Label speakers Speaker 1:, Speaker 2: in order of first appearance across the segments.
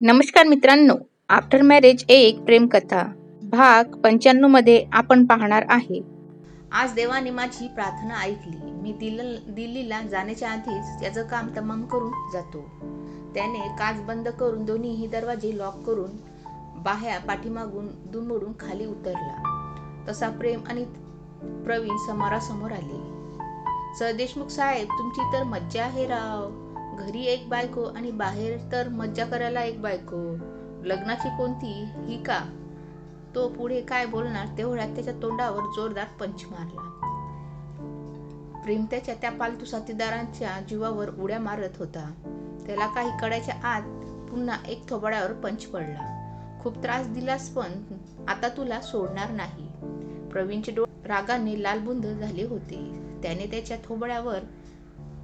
Speaker 1: नमस्कार मित्रांनो after marriage एक प्रेमकथा. भाग पंच्याण्णवमध्ये आपण पाहणार आहे. आज देवाने माझी प्रार्थना ऐकली. मी दिल दिल्लीला जाण्याच्या आधीच त्याचं काम तमाम करून जातो. त्याने काच बंद करून दोन्हीही दरवाजे लॉक करून बाह्या पाठीमागून दुमडून खाली उतरला. तसा प्रेम आणि प्रवीण समोरासमोर आले. सर देशमुख साहेब तुमची तर मज्जा आहे राव. घरी एक बायको आणि बाहेर तर मज्जा करायला एक बायको. लग्नाची कोणती? ही का? तो पुढे काय बोलणार? तेवढ्यात त्याच्या तोंडावर जोरदार पंच मारला. प्रेम त्याच्या त्या पालतू साथीदारांच्या जीवावर उड्या मारत होता. त्याला काही कड्याच्या आत पुन्हा एक थोबाड्यावर पंच पडला. खूप त्रास दिलास पण आता तुला सोडणार नाही. प्रवीणचे डोळे रागाने लालबुंद झाले होते. त्याने त्याच्या थोबड्यावर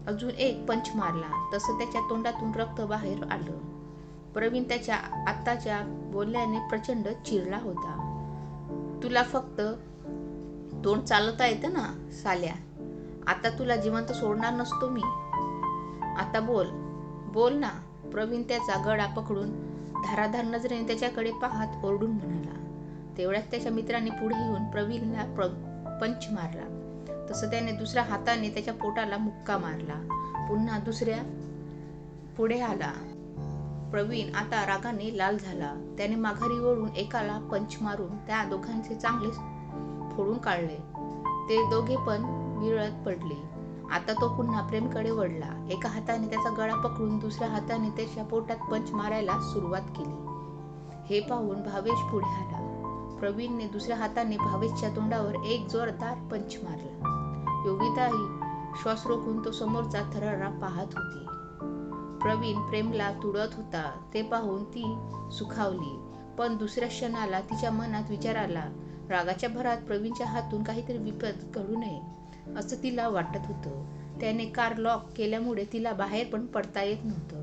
Speaker 1: अजून एक पंच मारला. तसं त्याच्या तोंडातून रक्त बाहेर आलं. प्रवीण त्याच्या आत्ताच्या बोलल्याने प्रचंड चिरला होता. तुला फक्त तोंड चालवता येतं ना साल्या? आता तुला जिवंत सोडणार नसतो मी. आता बोल. बोल ना. प्रवीण त्याचा गळा पकडून धाराधार नजरेने त्याच्याकडे पाहत ओरडून म्हणाला. तेवढ्याच त्याच्या मित्राने पुढे येऊन प्रवीणला प्र पंच मारला. तसं त्याने दुसऱ्या हाताने त्याच्या पोटाला मुक्का मारला. पुन्हा दुसऱ्या पुढे आला. प्रवीण आता रागाने लाल झाला. त्याने माघारी वळून एकाला पंच मारून त्या दोघांचे चांगले फोडून काढले. ते दोघे पण विरळत पडले. आता तो पुन्हा प्रेमकडे वळला. एका हाताने त्याचा गळा पकडून दुसऱ्या हाताने त्याच्या पोटात पंच मारायला सुरुवात केली. हे पाहून भावेश पुढे आला. प्रवीणने दुसऱ्या हाताने भावेशच्या तोंडावर एक जोरदार पंच मारला. योगिताही श्वास रोखून तो समोरचा थरारा पाहत होती. प्रवीण प्रेमला तुडत होता. ते पाहून ती सुखावली. पण दुसऱ्या क्षणाला तिच्या मनात विचार आला रागाच्या भरात प्रवीणच्या हातून काहीतरी विपत घडू नये असं तिला वाटत होतं. त्याने कार लॉक केल्यामुळे तिला बाहेर पण पडता येत नव्हतं.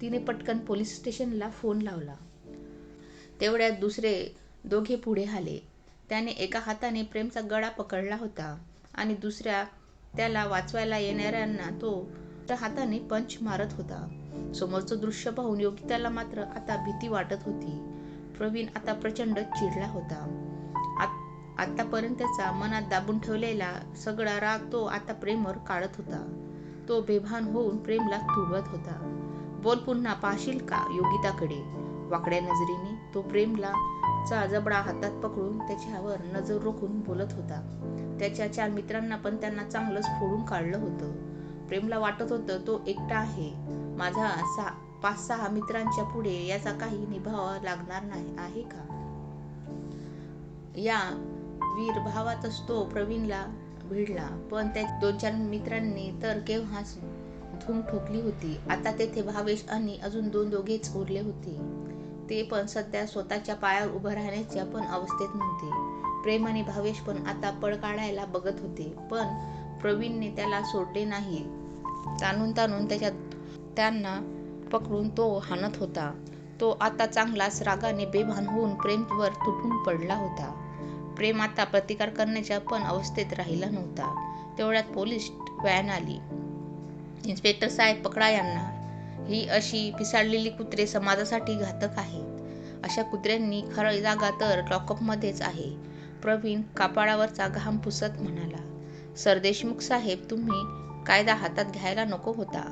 Speaker 1: तिने पटकन पोलीस स्टेशनला फोन लावला. तेवढ्यात दुसरे दोघे पुढे आले. त्याने एका हाताने प्रेमचा गळा पकडला होता. आणि दुसऱ्या त्याला वाचवायला येणाऱ्यांना तो त्या हाताने पंच मारत होता. समोरचं दृश्य पाहून योगिताला मात्र आता भीती वाटत होती. प्रवीण आता प्रचंड चिडला होता. आतापर्यंतचा मनात दाबून ठेवलेला सगळा राग तो आता प्रेमवर काढत होता. तो बेभान होऊन प्रेमला तुडवत होता. बोल पुन्हा पाहशील का योगिताकडे? वाकड्या नजरेने तो प्रेमला चा जबडा हातात पकडून त्याच्यावर नजर रोखून बोलत होता. त्याच्या चार मित्रांना पण त्यांना चांगलंच फोडून काढलं होतं. प्रेमला वाटत होतं तो एकटा आहे. माझा सहा पाच सहा मित्रांच्या पुढे याचा काही निभावा लागणार नाही आहे का? या वीर भावातच तो प्रवीणला भिडला पण त्या दोन चार मित्रांनी तर केव्हाच धूम ठोकली होती. आता तेथे भावेश आणि अजून दोन दोघेच उरले होते. ते पण सध्या स्वतःच्या पायावर उभं राहण्याच्या पण अवस्थेत नव्हते. प्रेम आणि भावेश पण आता पळ काढायला बघत होते पण प्रवीणने त्याला सोडले नाही. ताणून ताणून त्याच्या त्यांना पकडून तो हाणत होता. तो आता चांगलाच रागाने बेभान होऊन प्रेमवर तुटून पडला होता. प्रेम आता प्रतिकार करण्याच्या पण अवस्थेत राहिला नव्हता. तेवढ्यात पोलीस व्हॅन आली. इन्स्पेक्टर साहेब पकडा यांना. ही अशी पिसाळलेली कुत्रे समाजासाठी घातक आहेत. अशा कुत्र्यांनी खरं जागा तर लॉकअपमध्येच आहे. प्रवीण कापाळावरचा घाम पुसत म्हणाला सरदेशमुख साहेब तुम्ही कायदा हातात घ्यायला नको होता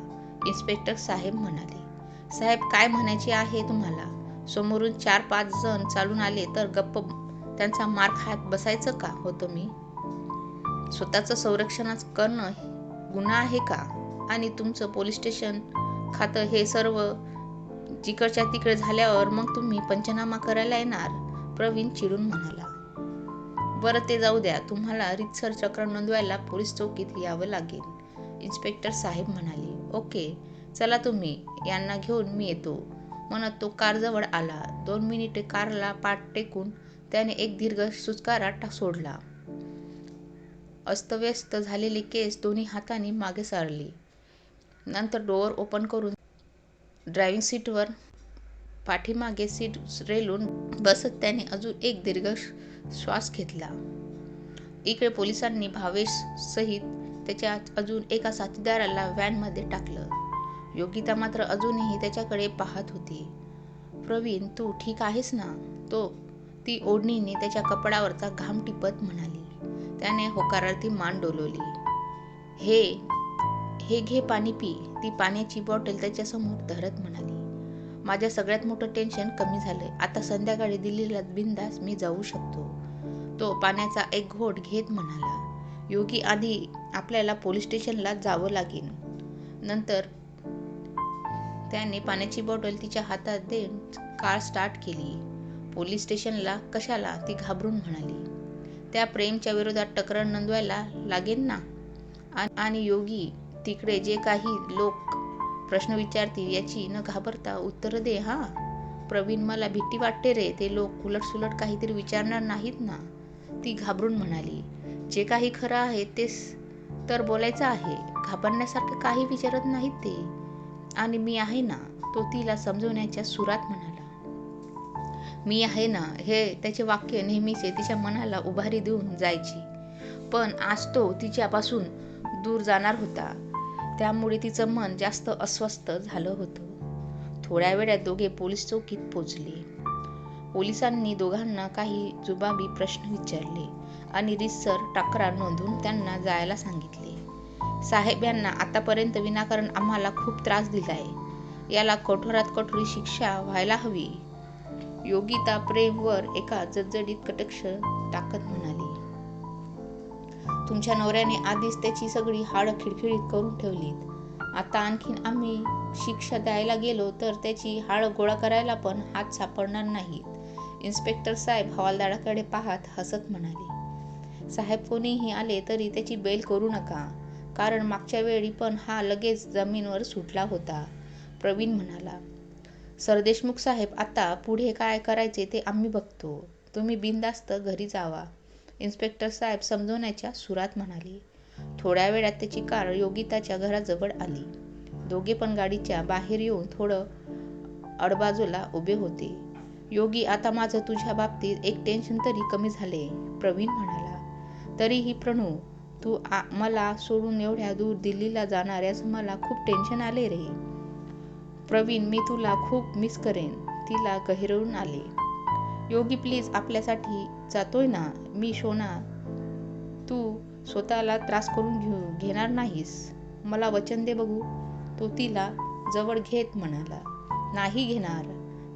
Speaker 1: इन्स्पेक्टर साहेब म्हणाले. साहेब काय म्हणायचे आहे तुम्हाला? समोरून चार पाच जण चालून आले तर गप्प त्यांचा मार खात बसायचं का? होतो मी स्वतःचं संरक्षणाच करणं गुन्हा आहे का? आणि तुमचं पोलीस स्टेशन खातं हे सर्व जिकडच्या तिकडे झाल्यावर मग तुम्ही पंचनामा करायला येणार. प्रवीण चिडून म्हणाला बरं ते जाऊ द्या तुम्हाला रितसर चक्र नोंदवायला पोलीस चौकीत यावं लागेल. इन्स्पेक्टर साहेब म्हणाले ओके चला तुम्ही यांना घेऊन मी येतो. म्हणत तो कारजवळ आला. दोन मिनिटे कारला पाठ टेकून त्याने एक दीर्घ सुस्कारा सोडला. अस्तव्यस्त झालेली केस दोन्ही हातांनी मागे सारली. नंतर डोअर ओपन करून ड्रायव्हिंग सीटवर पाठीमागे सीट रेलून बसत त्याने अजून एक दीर्घ श्वास घेतला. इकडे पोलिसांनी भावेश सहित त्याच्या अजून एका साथीदाराला व्हॅनमध्ये टाकलं. योगिता मात्र अजूनही त्याच्याकडे पाहत होती. प्रवीण तू ठीक आहेस ना? तो ती ओढणीने त्याच्या कपडावरचा घाम टिपत म्हणाली. त्याने होकारार्थी मान डोलवली. हे हे घे पाणी पी. ती पाण्याची बॉटल त्याच्यासमोर धरत म्हणाली. माझ्या सगळ्यात मोठं टेन्शन कमी झालंय. आता संध्याकाळी दिल्लीला बिंदास मी जाऊ शकतो. तो पाण्याचा एक घोट घेत म्हणाला योगी आधी आपल्याला पोलीस स्टेशनला जावं लागेल. नंतर त्याने पाण्याची बॉटल तिच्या हातात देऊन कार स्टार्ट केली. पोलीस स्टेशनला कशाला? ती घाबरून म्हणाली त्या प्रेमच्या विरोधात तक्रार नोंदवायला लागेल ना? आणि योगी तिकडे जे काही लोक प्रश्न विचारतील याची न घाबरता उत्तर दे हा. प्रवीण मला भीती वाटते रे. ते लोक उलटसुलट काहीतरी विचारणार नाहीत ना? ती घाबरून म्हणाली. जे काही खरं आहे तेच तर बोलायचं आहे. घाबरण्यासारखं काही विचारत नाहीत ते. आणि मी आहे ना? तो तिला समजवण्याच्या सुरात म्हणाला. मी आहे ना? हे त्याचे वाक्य नेहमीचे तिच्या मनाला उभारी देऊन जायची. पण आज तो तिच्यापासून दूर जाणार होता. त्यामुळे तिचं मन जास्त अस्वस्थ झालं होतं. थोड्या वेळात दोघे पोलीस चौकीत पोचले. पोलिसांनी दोघांना काही जुबाबी प्रश्न विचारले आणि रितसर तक्रार नोंदवून त्यांना जायला सांगितले. साहेब यांना आतापर्यंत विनाकारण आम्हाला खूप त्रास दिलाय. याला कठोरात कठोर शिक्षा व्हायला हवी. योगिता प्रेमवर एका जडजडीत कटक्ष टाकत म्हणाली तुमच्या नवऱ्याने आधीच त्याची सगळी हाडं खिडखिडीत करून ठेवलीत. आता आणखीन आम्ही शिक्षा द्यायला गेलो तर त्याची हाडं गोळा करायला पण हात सापडणार नाहीत. इन्स्पेक्टर साहेब हवालदाराकडे पाहत हसत म्हणाले साहेब कोणीही आले तरी त्याची बेल करू नका. कारण मागच्या वेळी पण हा लगेच जमीनवर सुटला होता. प्रवीण म्हणाला सरदेशमुख साहेब आता पुढे काय करायचे ते आम्ही बघतो. तुम्ही बिनदास्त घरी जावा. इन्स्पेक्टर साहेब समजवण्याच्या सुरात म्हणाले थोड्या वेळात त्याची कार योगिताच्या घराजवळ आली. दोघे पण गाडीच्या बाहेर येऊन थोडं अडबाजूला उभे होते. योगी आता माझं तुझ्या बाबतीत एक टेन्शन तरी कमी झाले. प्रवीण म्हणाला तरीही प्रणू तू आ मला सोडून एवढ्या दूर दिल्लीला जाणाऱ्यास मला खूप टेन्शन आले रे. प्रवीण मी तुला खूप मिस करेन. तिला गहिरवून आले. योगी प्लीज आपल्यासाठी जातोय ना मी शोना तू स्वतःला त्रास करून घेऊ घेणार नाहीस. मला वचन दे बघू. तो तिला जवळ घेत म्हणाला नाही घेणार.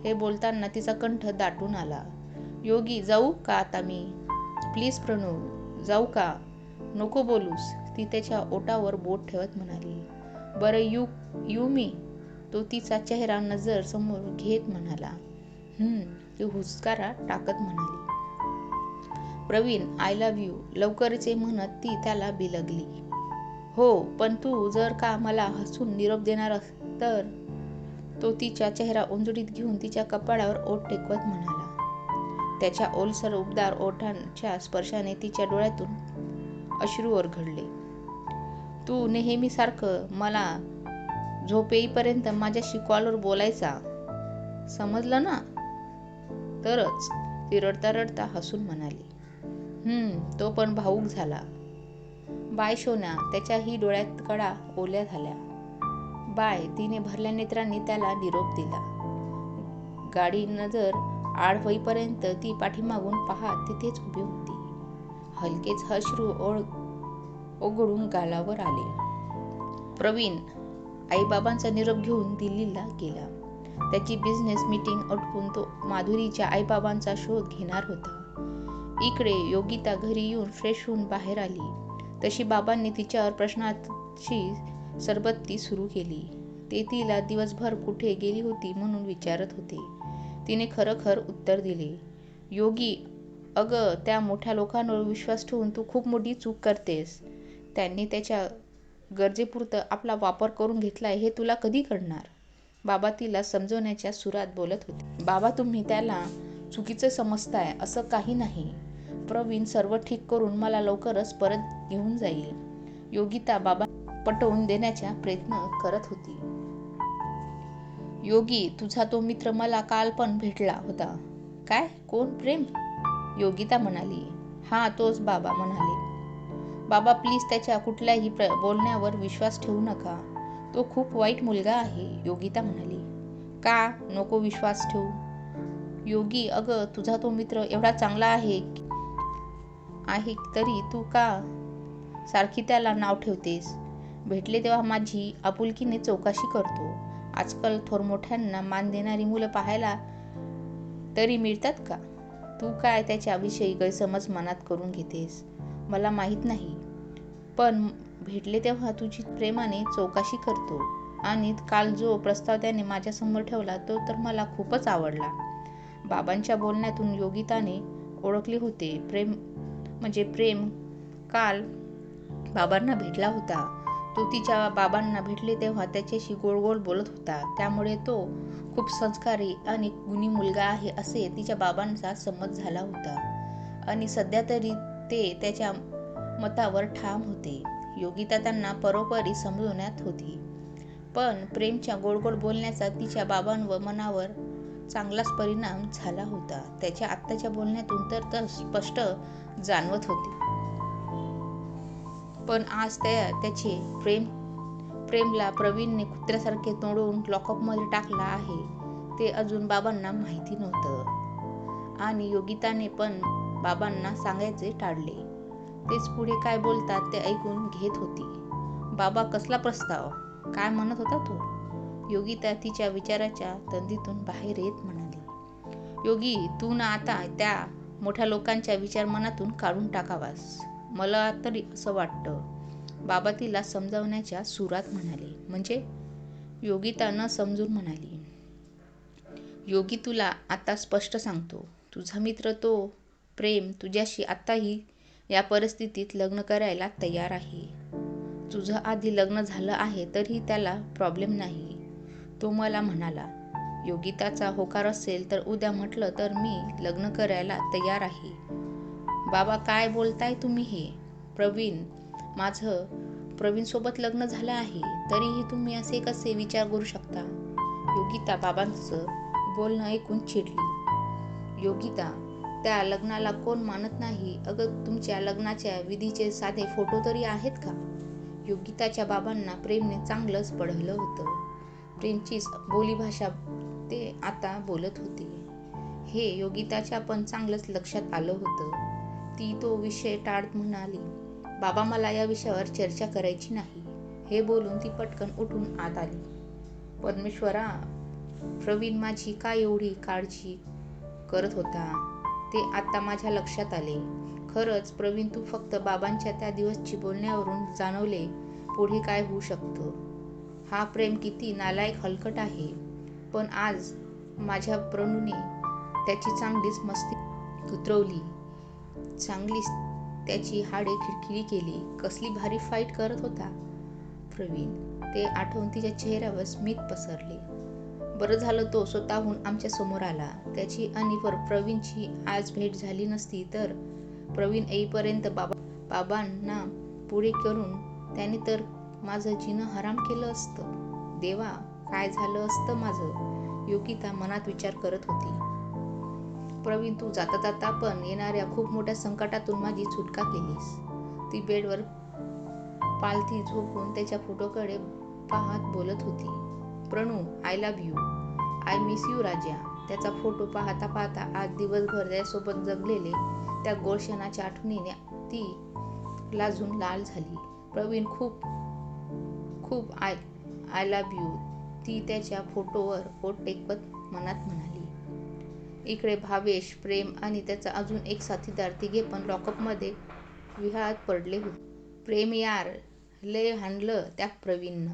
Speaker 1: हे बोलताना तिचा कंठ दाटून आला. योगी जाऊ का आता मी? प्लीज प्रणू जाऊ का? नको बोलूस. ती त्याच्या ओटावर बोट ठेवत म्हणाली. बरं यू यू मी. तो तिचा चेहरा नजर समोर घेत म्हणाला. ती हुसकारा टाकत म्हणाली. प्रवीण आय लव्ह यू लवकरचे म्हणत ती त्याला बिलगली. हो पण तू जर का मला हसून निरोप देणार तर? तो तिच्या चेहरा उंजडीत घेऊन तिच्या कपाळावर ओठ टेकवत म्हणाला. त्याच्या ओलसर उबदार ओठांच्या स्पर्शाने तिच्या डोळ्यातून अश्रू ओरघडले तू नेहमीसारखं मला झोपेईपर्यंत माझ्याशी कॉलवर बोलायचा? समजलं ना? तरच ती रडता रडता हसून म्हणाली. हम्म तो पण भाऊक झाला. बाय शोना त्याच्याही डोळ्यात कडा ओल्या झाल्या. बाय तिने भरल्या नेत्रांनी त्याला निरोप दिला. गाडी नजर आड होईपर्यंत ती पाठीमागून पाहत तिथेच उभी होती. हलकेच हश्रू ओळ ओघळून गालावर आले. प्रवीण आईबाबांचा निरोप घेऊन दिल्लीला गेला. त्याची बिझनेस मीटिंग आटपून तो माधुरीच्या आईबाबांचा शोध घेणार होता. इकडे योगिता घरी येऊन फ्रेश होऊन बाहेर आली. तशी बाबांनी तिच्यावर प्रश्नाची सरबत्ती सुरू केली. ते तिला दिवसभर कुठे गेली होती म्हणून विचारत होते. तिने खरखर उत्तर दिले. योगी अगं त्या मोठ्या लोकांवर विश्वास ठेवून तू खूप मोठी चूक करतेस. त्यांनी त्याच्या गरजेपुरतं आपला वापर करून घेतलाय हे तुला कधी कळणार? बाबा तिला समजवण्याच्या सुरात बोलत होते. बाबा तुम्ही त्याला चुकीचं समजताय असं काही नाही. प्रवीण सर्व ठीक करून मला लवकरच परत घेऊन जाईल. योगिता बाबा पटवून देण्याचा प्रयत्न करत होती. योगी तुझा तो मित्र मला काल पण भेटला होता. काय? कोण? प्रेम? योगिता म्हणाली. हा तोच बाबा म्हणाले. बाबा प्लीज त्याच्या कुठल्याही प्र बोलण्यावर विश्वास ठेवू नका. तो खूप वाईट मुलगा आहे योगिता म्हणाली. का? नको विश्वास ठेवू. योगी अगं तुझा तो मित्र एवढा चांगला आहे आहे तरी तू का सारखी त्याला नाव ठेवतेस? भेटले तेव्हा माझी आपुलकीने चौकशी करतो. आजकाल थोरमोठ्यांना मान देणारी मुलं पाहायला तरी मिळतात का? तू काय त्याच्याविषयी गैरसमज मनात करून घेतेस? मला माहीत नाही. पण भेटले तेव्हा तुझी प्रेमाने चौकशी करतो. आणि काल जो प्रस्ताव त्याने माझ्यासमोर ठेवला तो तर मला खूपच आवडला. बाबांच्या बोलण्यातून योगिताने ओळखले होते. प्रेम म्हणजे प्रेम काल बाबांना भेटला होता. तो तिच्या बाबांना भेटले तेव्हा त्याच्याशी गोड गोड बोलत होता. त्यामुळे तो खूप संस्कारी आणि गुणी मुलगा आहे असे तिच्या बाबांचा समज झाला होता. आणि सध्या तरी ते त्याच्या मतावर ठाम होते. योगिता त्यांना परोपरी समजवण्यात होती. पण प्रेमच्या गोड गोड बोलण्याचा तिच्या बाबांवर मनावर चांगलाच परिणाम झाला होता. त्याच्या आत्ताच्या बोलण्यातून तर तर स्पष्ट जाणवत होते. पण आज त्या त्याचे प्रेम प्रेमला प्रवीणने कुत्र्यासारखे तोडून लॉकअपमध्ये टाकला आहे ते अजून बाबांना माहिती नव्हतं. आणि योगिताने पण बाबांना सांगायचे टाळले. तेच पुढे काय बोलतात ते ऐकून घेत होती. बाबा कसला प्रस्ताव? काय म्हणत होता तो? योगिता तिच्या विचाराच्या तंदीतून बाहेर येत म्हणाली. योगी तू ना आता त्या मोठ्या लोकांच्या विचार मनातून काढून टाकावास. मला तरी असं वाटतं. बाबा तिला समजावण्याच्या सुरात म्हणाले. म्हणजे? योगिता न समजून म्हणाली. योगी तुला आता स्पष्ट सांगतो. तुझा मित्र तो प्रेम तुझ्याशी आत्ताही या परिस्थितीत लग्न करायला तयार आहे. तुझं आधी लग्न झालं आहे तरीही त्याला प्रॉब्लेम नाही. तो मला म्हणाला. योगिताचा होकार असेल तर उद्या म्हटलं तर मी लग्न करायला तयार आहे. बाबा काय बोलताय तुम्ही हे? प्रवीण माझं प्रवीणसोबत लग्न झालं आहे तरीही तुम्ही असे कसे विचार करू शकता? योगिता बाबांचं बोलणं ऐकून चिडली. योगिता त्या लग्नाला कोण मानत नाही? अगं तुमच्या लग्नाच्या विधीचे साधे फोटो तरी आहेत का? योगिताच्या बाबांना प्रेमने चांगलंच पडलं होतं. प्रेमचीच बोलीभाषा ते आता बोलत होते. हे योगिताच्या पण चांगलंच लक्षात आलं होतं. ती तो विषय टाळत म्हणाली बाबा मला या विषयावर चर्चा करायची नाही. हे बोलून ती पटकन उठून आत आली. परमेश्वरा प्रवीण माझी काय एवढी काळजी करत होता? ते आता माझ्या लक्षात आले. खरंच प्रवीण तू फक्त बाबांच्या त्या दिवसची बोलण्यावरून जाणवले पुढे काय होऊ शकतं? हा प्रेम किती नालायक हलकट आहे. पण आज माझ्या प्रणूने त्याची चांगलीच मस्ती उतरवली. चांगलीच त्याची हाडे खिडखिडी केली. कसली भारी फाईट करत होता प्रवीण. ते आठवून तिच्या चेहऱ्यावर स्मित पसरले. बरं झालं तो स्वतःहून आमच्यासमोर आला. त्याची आणि प्रवीणची आज भेट झाली नसती तर प्रवीण येईपर्यंत बाबा बाबांना पुढे करून त्याने तर माझं जिनं हराम केलं असतं. देवा काय झालं असतं माझं? योगिता मनात विचार करत होती. प्रवीण तू जाता जाता पण येणाऱ्या खूप मोठ्या संकटातून माझी सुटका केलीस. ती बेडवर पालथी झोपून त्याच्या फोटोकडे पाहत बोलत होती. Pranu I love you I miss you राजा. त्याचा फोटो पाहता पाहता आज दिवसभर त्यासोबत जगलेले त्या गोळशनाच्या आठवणीने ती लाजून लाल झाली. प्रवीण खूप खूप आय आय लव्ह यू ती त्याच्या फोटोवर पोट टेकवत मनात म्हणाली इकडे भावेश प्रेम आणि त्याचा अजून एक साथीदार तिघे पण लॉकअपमध्ये विहात पडले होते. प्रेम यार लय हाणलं त्या प्रवीणनं.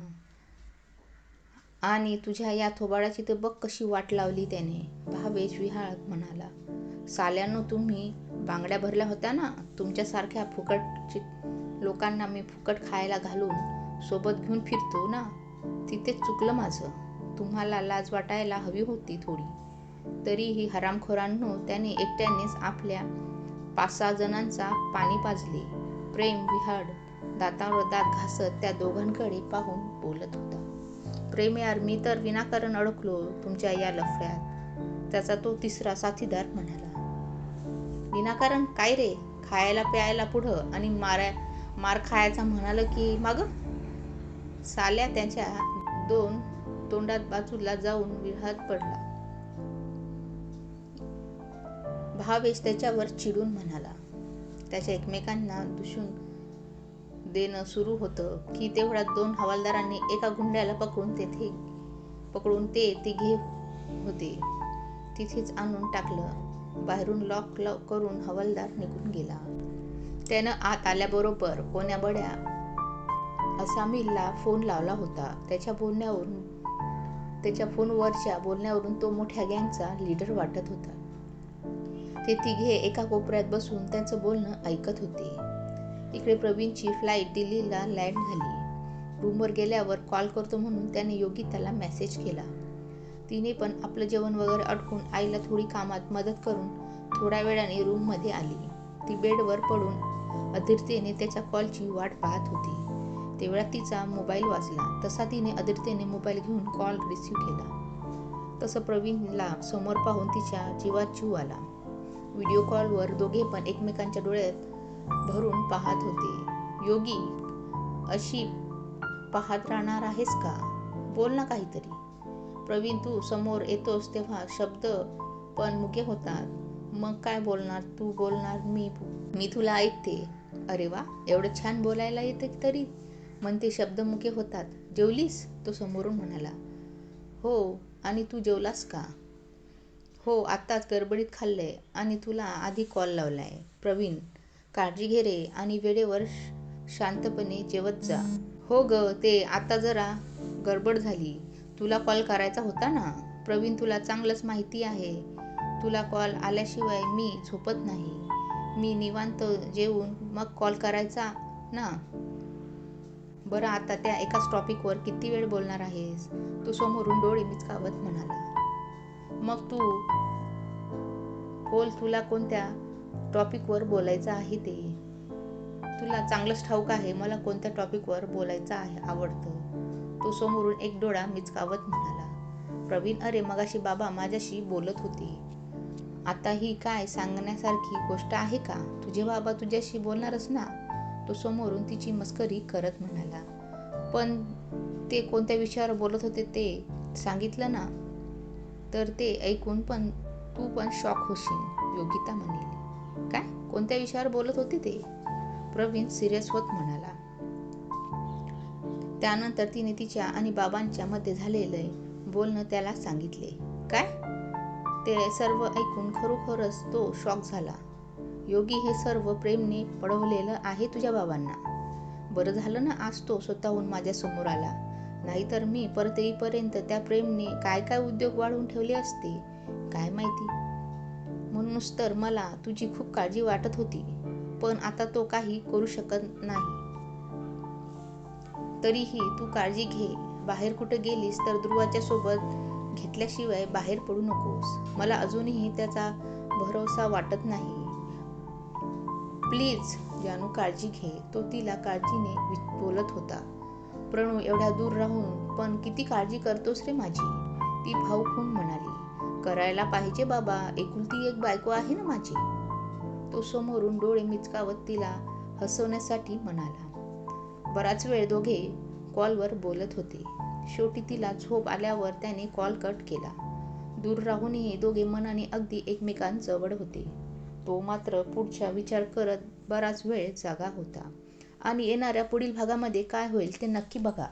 Speaker 1: आणि तुझ्या या थोबाडाची तर बघ कशी वाट लावली त्याने भावेश विहाळत म्हणाला. साल्यानं तुम्ही बांगड्या भरल्या होत्या ना? तुमच्यासारख्या फुकट लोकांना मी फुकट खायला घालून सोबत घेऊन फिरतो ना? तिथेच चुकलं माझं. तुम्हाला लाज वाटायला हवी होती थोडी. तरीही हरामखोरांनो त्याने एकट्यानेच आपल्या पाच सहा जणांचा पाणी पाजले. प्रेम विहाड दातावर दात घासत त्या दोघांकडे पाहून बोलत होता. प्रेम यार मी तर विनाकारण अडकलो तुमच्या या लफड्यात त्याचा तो तिसरा साथीदार म्हणाला. विनाकारण काय रे? खायला प्यायला पुढं आणि मारा मार खायचा म्हणाल की मग? साल्या त्याच्या दोन तोंडात बाजूला जाऊन विळहात पडला. भावेश त्याच्यावर चिडून म्हणाला त्याच्या एकमेकांना दुषून देणं सुरू होतं की तेवढ्यात दोन हवालदारांनी एका गुंड्याला पकडून तेथे पकडून ते तिघे होते. तिथेच आणून टाकलं. बाहेरून लॉक लॉक करून हवालदार निघून गेला. त्यानं आत आल्याबरोबर कोण्या बड्या असामीला फोन लावला होता. त्याच्या बोलण्यावरून त्याच्या फोनवरच्या बोलण्यावरून तो मोठ्या गँगचा लीडर वाटत होता. ते तिघे एका कोपऱ्यात बसून त्यांचं बोलणं ऐकत होते. इकडे प्रवीणची फ्लाईट दिल्लीला लँड झाली. रूमवर गेल्यावर कॉल करतो म्हणून त्याने योगिताला मेसेज केला. तिने पण आपलं जेवण वगैरे अडकून आईला थोडी कामात मदत करून थोड्या वेळाने रूममध्ये आली. ती बेडवर पडून अधीरतेने त्याच्या कॉलची वाट पाहत होती. तेवढ्यात तिचा मोबाईल वाचला. तसा तिने अदिरतेने मोबाईल घेऊन कॉल रिसीव केला. तसं प्रवीणला समोर पाहून तिच्या जीवात जीव आला. व्हिडिओ कॉलवर दोघे पण एकमेकांच्या डोळ्यात भरून पाहत होते. योगी अशी पाहत राहणार आहेस का? बोल ना काहीतरी. प्रवीण तू समोर येतोस तेव्हा शब्द पण मुके होतात. मग काय बोलणार? तू बोलणार मी मी तुला ऐकते. अरे वा एवढं छान बोलायला येते तरी. मन ते शब्दमुखे होतात. जेवलीस? तो समोरून म्हणाला हो आणि तू जेवलास का? हो आत्ताच गडबडीत खाल्लंय आणि तुला आधी कॉल लावलाय. प्रवीण काळजी घे रे आणि वेळेवर शांतपणे जेवत जा. हो ग ते आता जरा गडबड झाली. तुला कॉल करायचा होता ना? प्रवीण तुला चांगलंच माहिती आहे. तुला कॉल आल्याशिवाय मी झोपत नाही. मी निवांत जेवून मग कॉल करायचा ना? बरं आता त्या एकाच टॉपिकवर किती वेळ बोलणार आहेस? तो समोरून डोळे मिचकावत म्हणाला. मग तू बोल तुला कोणत्या टॉपिकवर बोलायचं आहे ते? तुला चांगलंच ठाऊक आहे मला कोणत्या टॉपिकवर बोलायचं आहे आवडतं? तो समोरून एक डोळा मिचकावत म्हणाला. प्रवीण अरे मगाशी बाबा माझ्याशी बोलत होते. आता ही काय सांगण्यासारखी गोष्ट आहे का? तुझे बाबा तुझ्याशी बोलणारच ना तो समोरून तिची मस्करी करत म्हणाला. पण ते कोणत्या विषयावर बोलत होते ते सांगितलं ना? तर ते ऐकून पण तू पण शॉक होशील योगिता म्हणेल. काय? कोणत्या विषयावर बोलत होते ते? प्रवीण सिरियस होत म्हणाला. त्यानंतर तिने तिच्या आणि बाबांच्या मध्ये झालेलं बोलणं त्याला सांगितले. काय? ते सर्व ऐकून खरोखरच तो शॉक झाला. योगी हे सर्व प्रेमने पडवलेलं आहे तुझ्या बाबांना. बरं झालं ना आज तो स्वतःहून माझ्यासमोर आला. नाहीतर मी परत येईपर्यंत त्या प्रेमने काय काय उद्योग वाढवून ठेवले असते? काय माहिती? म्हणूनच तर मला तुझी खूप काळजी वाटत होती पण आता तो काही करू शकत नाही. तरीही तू काळजी घे. बाहेर कुठे गेलीस तर ध्रुवाच्या सोबत घेतल्याशिवाय बाहेर पडू नकोस. मला अजूनही त्याचा भरोसा वाटत नाही. प्लीज जानू काळजी घे तो तिला काळजीने बोलत होता. प्रणू एवढ्या दूर राहून पण किती काळजी करतोस रे माझी? ती भाऊ खून म्हणाली. करायला पाहिजे बाबा एकुलती एक बायको आहे ना माझी. तो समोरून डोळे मिचकावत तिला हसवण्यासाठी म्हणाला. बराच वेळ दोघे कॉलवर बोलत होते. शेवटी तिला झोप आल्यावर त्याने कॉल कट केला. दूर राहूनही दोघे मनाने अगदी एकमेकांजवळ होते. तो मात्र पुढचा विचार करत बराच वेळ जागा होता. आणि येणाऱ्या पुढील भागामध्ये काय होईल ते नक्की बघा.